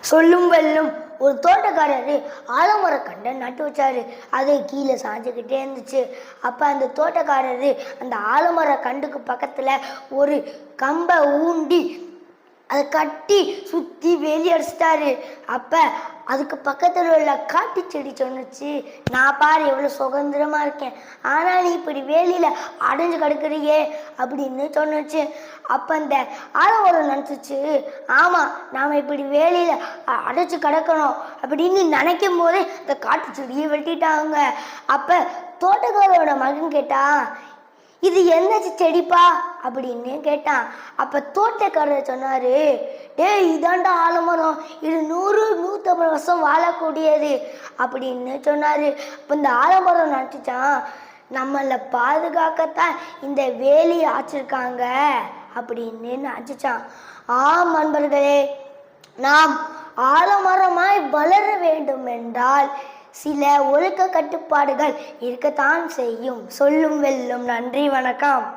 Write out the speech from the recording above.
சொல்லும் வெல்லும் ஒரு தோட்டக்காரர் ஆலமரம் கண்டை நட்டு வச்சாரு. அது கீழே சாஞ்சுக்கிட்டே இருந்துச்சு. அப்போ அந்த தோட்டக்காரரு அந்த ஆலமர கண்டுக்கு பக்கத்தில் ஒரு கம்பை ஊண்டி அதை கட்டி சுற்றி வேலி அடிச்சிட்டாரு. அப்போ அதுக்கு பக்கத்தில் உள்ள காட்டு செடி சொன்னுச்சு. நான் பாரு எவ்வளோ சுதந்திரமா இருக்கேன். ஆனால் நீ இப்படி வேலியில் அடைஞ்சு கிடக்குறியே அப்படின்னு சொன்னுச்சு. அப்போ அந்த ஆலமரம் நினச்சிச்சு. ஆமாம் நாம் இப்படி வேலையில் அடைச்சி கிடக்கணும் அப்படின்னு நினைக்கும் போதே இந்த காட்டு செடியை வெட்டிட்டாங்க. அப்போ தோட்டக்காரோட மகன் கேட்டான் இது என்ன செடிப்பா? அப்படின்னு கேட்டான். அப்போ தோட்டக்காரர் சொன்னார் டே இதாண்டா ஆலமரம். இது நூறு நூற்றம்பது வருஷம் வாழக்கூடியது. அப்படின்னு சொன்னாரு. அப்போ இந்த ஆலமரம் நினச்சிச்சான் நம்மளை பாதுகாக்கத்தான் இந்த வேலி ஆச்சிருக்காங்க. அப்படின்னு நினச்சிச்சான் ஆம் அன்பர்களே நாம் ஆலமரமாய் வளர வேண்டும் என்றால் சில ஒழுக்க கட்டுப்பாடுகள் இருக்கத்தான் செய்யும். சொல்லும் வெல்லும். நன்றி வணக்கம்.